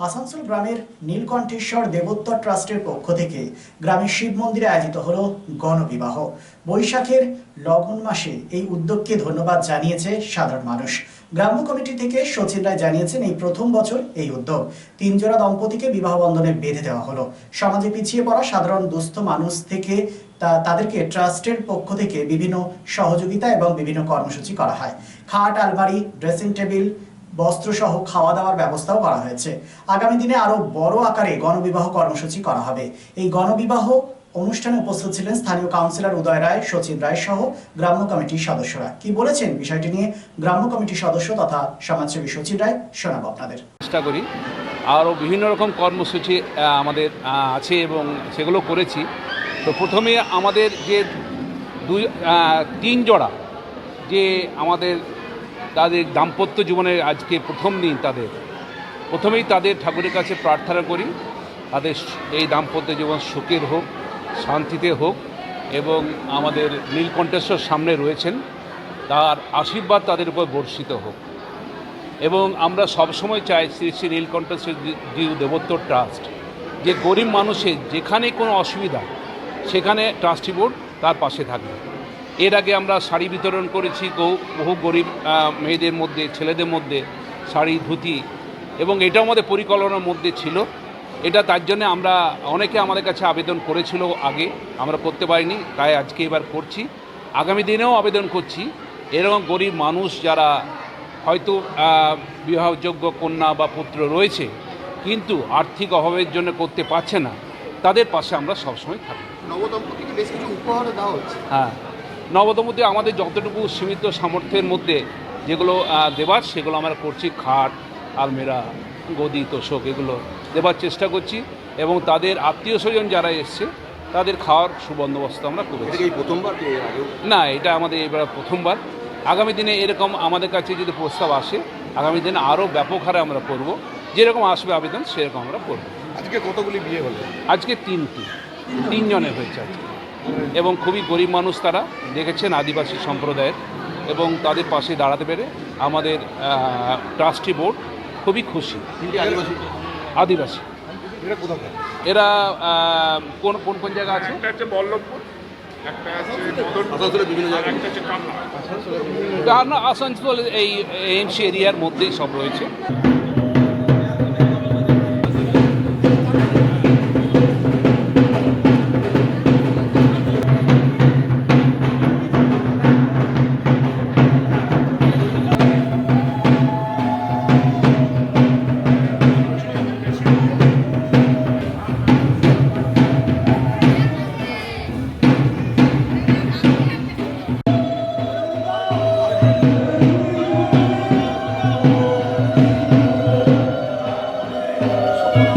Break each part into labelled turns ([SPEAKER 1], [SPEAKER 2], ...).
[SPEAKER 1] আসানসোল গ্রামের নীলকণ্ঠেশ্বর দেবোত্তর ট্রাস্টের পক্ষ থেকে গ্রামের শিব মন্দিরে আয়োজিত হলো গণবিবাহ। বৈশাখের লগন মাসে এই উদ্যোগকে ধন্যবাদ জানিয়েছে সাধারণ মানুষ। গ্রাম্য কমিটি থেকে সচিন রায় জানিয়েছেন, এই প্রথম বছর এই উদ্যোগ। তিনজোড়া দম্পতিকে বিবাহ বন্ধনে বেঁধে দেওয়া হলো। সমাজে পিছিয়ে পড়া সাধারণ দুস্থ মানুষ থেকে তা- তাদেরকে ট্রাস্টের পক্ষ থেকে বিভিন্ন সহযোগিতা এবং বিভিন্ন কর্মসূচি করা হয়। খাট, আলমারি, ড্রেসিং টেবিল বস্ত্রসহ খাওয়া দাওয়ার ব্যবস্থাও করা হয়েছে। আগামী দিনে আরও বড় আকারে গণবিবাহ কর্মসূচি করা হবে। এই গণবিবাহ অনুষ্ঠানে উপস্থিত ছিলেন স্থানীয় কাউন্সিলর উদয় রায়, সচিন রায় সহ গ্রাম্য কমিটির সদস্যরা। কি বলেছেন বিষয়টি নিয়ে গ্রাম্য কমিটির সদস্য তথা সমাজসেবী সচিব রায়, শোনাবো আপনাদের।
[SPEAKER 2] চেষ্টা করি। আরও বিভিন্ন রকম কর্মসূচি আমাদের আছে এবং সেগুলো করেছি। তো প্রথমে আমাদের যে দুই তিন জোড়া যে আমাদের তাদের দাম্পত্য জীবনের আজকে প্রথম দিন তাদের। প্রথমেই তাদের ঠাকুরের কাছে প্রার্থনা করি, তাদের এই দাম্পত্য জীবন সুখের হোক, শান্তিতে হোক এবং আমাদের নীলকণ্ঠেশ্বর সামনে রয়েছেন, তার আশীর্বাদ তাদের উপর বর্ষিত হোক। এবং আমরা সবসময় চাই শ্রী শ্রী নীলকণ্ঠেশ্বর জিউ দেবোত্তর ট্রাস্ট, যে গরিব মানুষের যেখানে কোনো অসুবিধা, সেখানে ট্রাস্টি বোর্ড তার পাশে থাকবে। এর আগে আমরা শাড়ি বিতরণ করেছি বহু গরিব মেয়েদের মধ্যে ছেলেদের মধ্যে শাড়ি ধুতি এবং এটাও আমাদের পরিকল্পনার মধ্যে ছিল। এটা তার জন্য আমরা অনেকে আমাদের কাছে আবেদন করেছিল আগে আমরা করতে পারিনি তাই আজকে এবার করছি। আগামী দিনেও আবেদন করছি। এরকম গরিব মানুষ যারা হয়তো বিবাহযোগ্য কন্যা বা পুত্র রয়েছে কিন্তু আর্থিক অভাবের জন্য করতে পারছে না তাদের পাশে আমরা সবসময় থাকি
[SPEAKER 3] নবদম্পতিকে বেশ কিছু উপহারও দেওয়া হচ্ছে।
[SPEAKER 2] হ্যাঁ। নবদম্পতি আমাদের যতটুকু সীমিত সামর্থ্যের মধ্যে যেগুলো দেবার সেগুলো আমরা করছি। খাট আলমেরা গদি তোষক এগুলো দেবার চেষ্টা করছি এবং তাদের আত্মীয় স্বজন যারা এসছে তাদের খাওয়ার সুবন্দোবস্ত আমরা করেছি।
[SPEAKER 3] প্রথমবার
[SPEAKER 2] না এটা আমাদের এবার প্রথমবার। আগামী দিনে এরকম আমাদের কাছে যদি প্রস্তাব আসে আগামী দিনে আরও ব্যাপক হারে আমরা করব। যেরকম আসবে আবেদন সেরকম আমরা করব।
[SPEAKER 3] আজকে কতগুলি বিয়ে হলো?
[SPEAKER 2] আজকে তিনটি। তিনজনের হয়েছে আজকে। এবং খুবই গরিব মানুষ তারা দেখেছেন আদিবাসী সম্প্রদায়ের এবং তাদের পাশে দাঁড়াতে পেরে আমাদের ট্রাস্টি বোর্ড খুবই খুশি।
[SPEAKER 3] আদিবাসী?
[SPEAKER 2] এরা কোন কোন কোন জায়গা আছে? আসানসোল এই এমসি এরিয়ার মধ্যেই সব রয়েছে।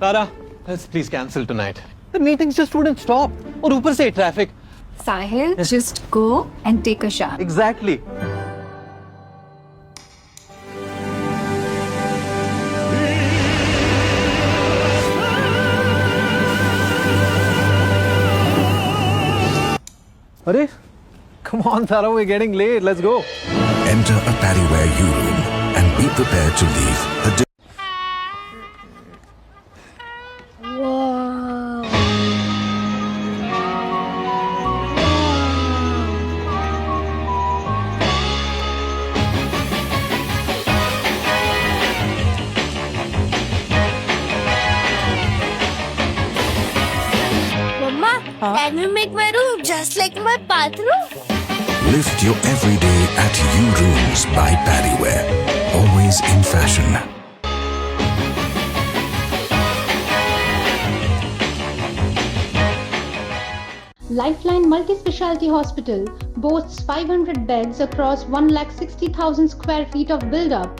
[SPEAKER 4] Tara, let's please cancel tonight. The meetings just wouldn't stop. और ऊपर से traffic.
[SPEAKER 5] Sahil, just go and take a shower.
[SPEAKER 4] Exactly. अरे come on Tara, we're getting late. Let's go.
[SPEAKER 6] Enter a Paddyware U room and be prepared to leave a
[SPEAKER 7] Can we make my room just like my bathroom?
[SPEAKER 6] Lift your everyday at U Rooms by Paddyware. Always in fashion.
[SPEAKER 8] Lifeline Multispecialty Hospital boasts 500 beds across 1,60,000 square feet of build-up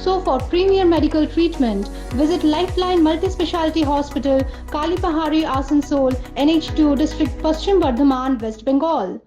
[SPEAKER 8] So, for premier medical treatment, visit Lifeline Multi Speciality Hospital, Kalipahari, Asansol, NH2 District, Paschim Bardhaman, West Bengal.